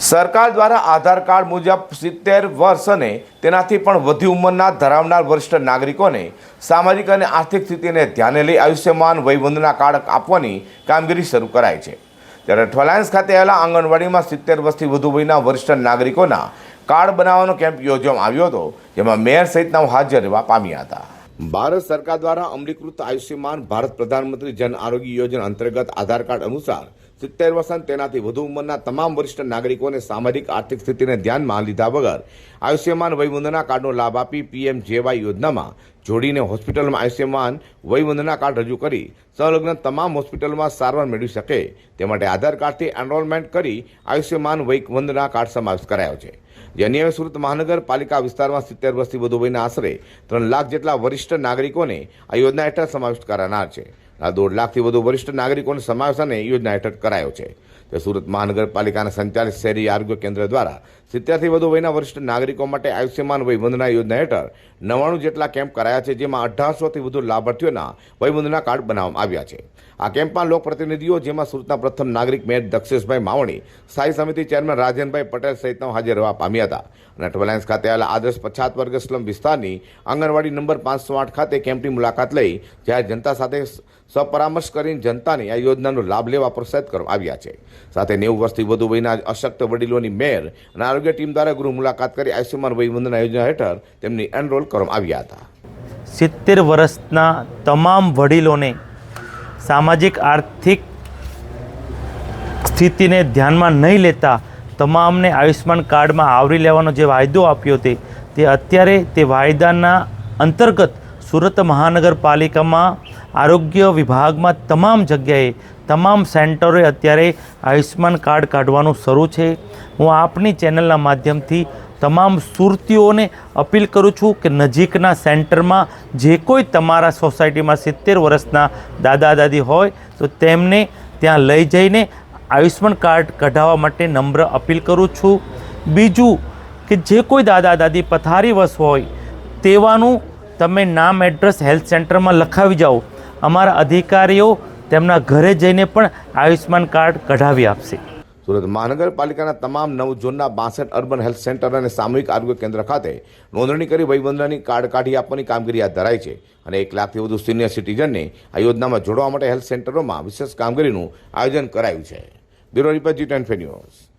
સરકાર દ્વારા આધાર કાર્ડ મુજબ સિત્તેર વર્ષ અને તેનાથી પણ વધુ ઉંમરના ધરાવનાર વરિષ્ઠ નાગરિકોને સામાજિક અને આર્થિક સ્થિતિને ધ્યાને લઈ આયુષ્યમાન વયવંદના કાર્ડ આપવાની કામગીરી શરૂ કરાઈ છે. ત્યારે ઠોલાયન્સ ખાતે આવેલા આંગણવાડીમાં સિત્તેર વર્ષથી વધુ વયના વરિષ્ઠ નાગરિકોના કાર્ડ બનાવવાનો કેમ્પ યોજવામાં આવ્યો હતો, જેમાં મેયર સહિતના હાજર રહેવા પામ્યા હતા. ભારત સરકાર દ્વારા અમલીકૃત આયુષ્યમાન ભારત પ્રધાનમંત્રી જન આરોગ્ય યોજના અંતર્ગત આધાર કાર્ડ અનુસાર સિત્તેર અને તેનાથી વધુ ઉંમરના તમામ વરિષ્ઠ નાગરિકોને સામાજિક આર્થિક સ્થિતિને ધ્યાનમાં લીધા વગર આયુષ્યમાન વયવંદના કાર્ડનો લાભ આપી પીએમ જેવાય યોજનામાં જોડીને હોસ્પિટલમાં આયુષ્યમાન વયવંદના કાર્ડ રજૂ કરી સંલગ્ન તમામ હોસ્પિટલમાં સારવાર મેળવી શકે તે માટે આધાર કાર્ડથી એનરોલમેન્ટ કરી આયુષ્યમાન વયવંદના કાર્ડ સમાવેશ કરાયો છે. જે અન્યવે સુરત મહાનગરપાલિકા વિસ્તારમાં સિત્તેર વર્ષથી વધુ વયના આશરે ત્રણ લાખ જેટલા વરિષ્ઠ નાગરિકોને આ યોજના હેઠળ સમાવિષ્ટ કરાનાર છે. આ દોઢ લાખથી વધુ વરિષ્ઠ નાગરિકોને સમાવેશને યોજના હેઠળ કરાયો છે. તે સુરત મહાનગરપાલિકાના સંચાલિત શહેરી આરોગ્ય કેન્દ્ર દ્વારા સિત્તેરથી વધુ વયના વરિષ્ઠ નાગરિકો માટે આયુષ્યમાન વયવંદના યોજના હેઠળ નવ્વાણું જેટલા કેમ્પ કરાયા છે, જેમાં અઢારસોથી વધુ લાભાર્થીઓના વયવંદના કાર્ડ બનાવવામાં આવ્યા છે. આ કેમ્પમાં લોકપ્રતિનિધિઓ, જેમાં સુરતના પ્રથમ નાગરિક મેયર દક્ષેશભાઈ માવણી, સ્થાયી સમિતિ ચેરમેન રાજનભાઈ પટેલ સહિતના હાજર રહેવા પામ્યા હતા. અને અટવલાયન્સ ખાતે આવેલા આદર્શ પછાત વર્ગ સ્લમ વિસ્તારની આંગણવાડી નંબર પાંચસો આઠ ખાતે કેમ્પની મુલાકાત લઈ જ્યારે જનતા સાથે સપરામર્શ કરીને જનતાને આ યોજનાનો લાભ લેવા પ્રોત્સાહિત કરવામાં આવ્યા છે. સાથે નેવું વર્ષથી વધુ વયના અશક્ત વડીલોની મેયર અને આરોગ્ય ટીમ દ્વારા ગૃહ મુલાકાત કરી આયુષ્યમાન વયવંદના યોજના હેઠળ તેમની એનરોલ કરવામાં આવ્યા હતા. સિત્તેર વર્ષના તમામ વડીલોને સામાજિક આર્થિક સ્થિતિને ધ્યાનમાં નહીં લેતા તમામને આયુષ્યમાન કાર્ડમાં આવરી લેવાનો જે વાયદો આપ્યો તે તે અત્યારે તે વાયદાના અંતર્ગત સુરત મહાનગરપાલિકામાં આરોગ્ય વિભાગમાં તમામ જગ્યાએ, તમામ સેન્ટરોએ અત્યારે આયુષ્યમાન કાર્ડ કાઢવાનું શરૂ છે. હું આપની ચેનલના માધ્યમથી તમામ સુરતીઓને અપીલ કરું છું કે નજીકના સેન્ટરમાં જે કોઈ તમારા સોસાયટીમાં સિત્તેર વર્ષના દાદા દાદી હોય, તો તેમને ત્યાં લઈ જઈને આયુષ્યમાન કાર્ડ કઢાવવા માટે નમ્ર અપીલ કરું છું. બીજું કે જે કોઈ દાદા દાદી પથારીવશ હોય, તેવાનું તમે નામ, એડ્રેસ હેલ્થ સેન્ટરમાં લખાવી જાઓ. અમારા અધિકારીઓ તેમના ઘરે જઈને પણ આયુષ્યમાન કાર્ડ કઢાવી આપશે. સુરત મહાનગરપાલિકાના તમામ નવ ઝોનના બાસઠ અર્બન હેલ્થ સેન્ટર અને સામૂહિક આરોગ્ય કેન્દ્ર ખાતે નોંધણી કરી વયવંદનાની કાર્ડ કાઢી આપવાની કામગીરી હાથ ધરાઈ છે અને એક લાખથી વધુ સિનિયર સિટીઝનને આ યોજનામાં જોડવા માટે હેલ્થ સેન્ટરોમાં વિશેષ કામગીરીનું આયોજન કરાયું છે. બ્યુરો રિપોર્ટ જી ટેન